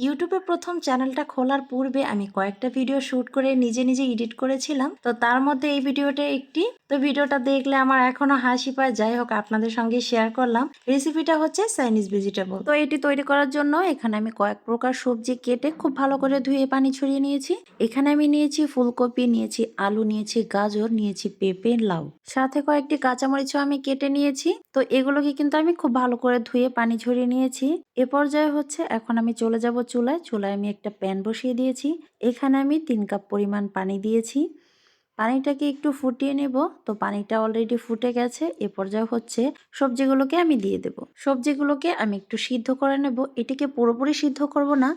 ইউটিউবে প্রথম চ্যানেলটা খোলার পূর্বে আমি কয়েকটা ভিডিও শুট করে নিজে নিজে এডিট করেছিলাম। তো তার মধ্যে এই ভিডিওটা একটি। তো ভিডিওটা দেখলে আমার এখনও হাসি পায়। যাই হোক, আপনাদের সঙ্গে শেয়ার করলাম। রেসিপিটা হচ্ছে চাইনিজ ভেজিটেবল তো এটি তৈরি করার জন্য এখানে আমি কয়েক প্রকার সবজি কেটে খুব ভালো করে ধুয়ে পানি ছড়িয়ে নিয়েছি। এখানে আমি নিয়েছি ফুলকপি, নিয়েছি আলু, নিয়েছি গাজর, নিয়েছি পেঁপে, লাউ। সাথে কয়েকটি কাঁচামরিচও আমি কেটে নিয়েছি। তো এগুলোকে কিন্তু আমি খুব ভালো করে ধুয়ে পানি ঝরিয়ে নিয়েছি। এ পর্যায়ে হচ্ছে এখন আমি চলে যাব চুলায় চুলায় আমি একটা প্যান বসিয়ে দিয়েছি। এখানে আমি তিন কাপ পরিমাণ পানি দিয়েছি। পানিটাকে একটু ফুটিয়ে নেব। তো পানিটা অলরেডি ফুটে গেছে। এ পর্যায়ে হচ্ছে সবজিগুলোকে আমি দিয়ে দেব। সবজিগুলোকে আমি একটু সিদ্ধ করে নেব। এটিকে পুরোপুরি সিদ্ধ করব না।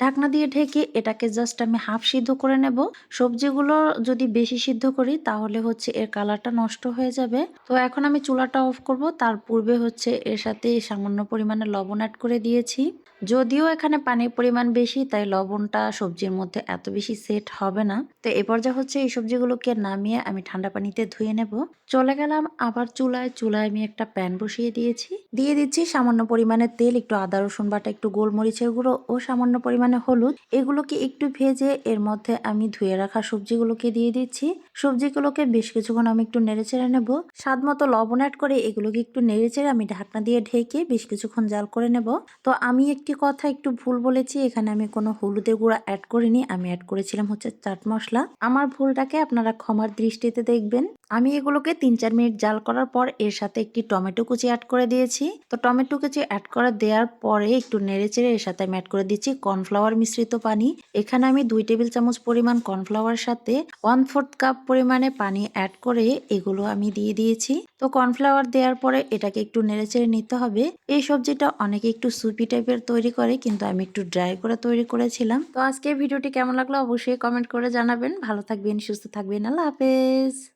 ঢাকনা দিয়ে ঢেকে এটাকে জাস্ট আমি হাফ সিদ্ধ করে নেব। সবজিগুলো যদি বেশি সিদ্ধ করি, তাহলে হচ্ছে এর কালারটা নষ্ট হয়ে যাবে। তো এখন আমি চুলাটা অফ করব। তার পূর্বে হচ্ছে এর সাথে সামান্য পরিমাণে লবণ অ্যাড করে দিয়েছি। যদিও এখানে পানির পরিমাণ বেশি, তাই লবণটা সবজির মধ্যে এত বেশি সেট হবে না। তো এ পর্যায়ে হচ্ছে এই সবজিগুলোকে নামিয়ে আমি ঠান্ডা পানিতে ধুয়ে নেব। চলে গেলাম আবার চুলায়। চুলায় আমি একটা প্যান বসিয়ে দিয়েছি। দিয়ে দিচ্ছি সামান্য পরিমাণে তেল, একটু আদা, রসুন বাটা, একটু গোলমরিচের গুঁড়ো ও সামান্য পরিমাণে হলুদ, এগুলোকে একটু ভেজে এর মধ্যে আমি ধুয়ে রাখা সবজিগুলোকে দিয়ে দিচ্ছি। সবজিগুলোকে বেশ কিছুক্ষণ আমি একটু নেড়ে চেড়ে নেব। স্বাদ মতো লবণ অ্যাড করে এগুলোকে একটু নেড়ে চেড়ে আমি ঢাকনা দিয়ে ঢেকে বেশ কিছুক্ষণ জাল করে নেব। তো আমি একটি কথা একটু ভুল বলেছি, এখানে আমি কোনো হলুদের গুঁড়া অ্যাড করিনি, আমি অ্যাড করেছিলাম হচ্ছে চাট মশলা। আমার ভুলটাকে আপনারা ক্ষমার দৃষ্টিতে দেখবেন। আমি এগুলোকে তিন চার মিনিট জাল করার পর এর সাথে একটি টমেটো কুচি অ্যাড করে দিয়েছি। তো টমেটো কুচি অ্যাড করে দেওয়ার পরে একটু নেড়ে চেড়ে এর সাথে অ্যাড করে দিচ্ছি কর্নফ্লাওয়ার মিশ্রিত পানি। এখানে আমি দুই টেবিল চামচ পরিমাণ কর্নফ্লাওয়ার সাথে ওয়ান ফোর্থ কাপ পরিমাণে পানি অ্যাড করে এগুলো আমি দিয়ে দিয়েছি। তো কর্নফ্লাওয়ার দেওয়ার পরে এটাকে একটু নেড়ে চেড়ে নিতে হবে। এই সবজিটা অনেকে একটু সুপি টাইপের তৈরি করে, কিন্তু আমি একটু ড্রাই করে তৈরি করেছিলাম। তো আজকে ভিডিওটি কেমন লাগল অবশ্যই কমেন্ট করে জানাবেন। ভালো থাকবেন, সুস্থ থাকবেন, আল্লাহ হাফেজ।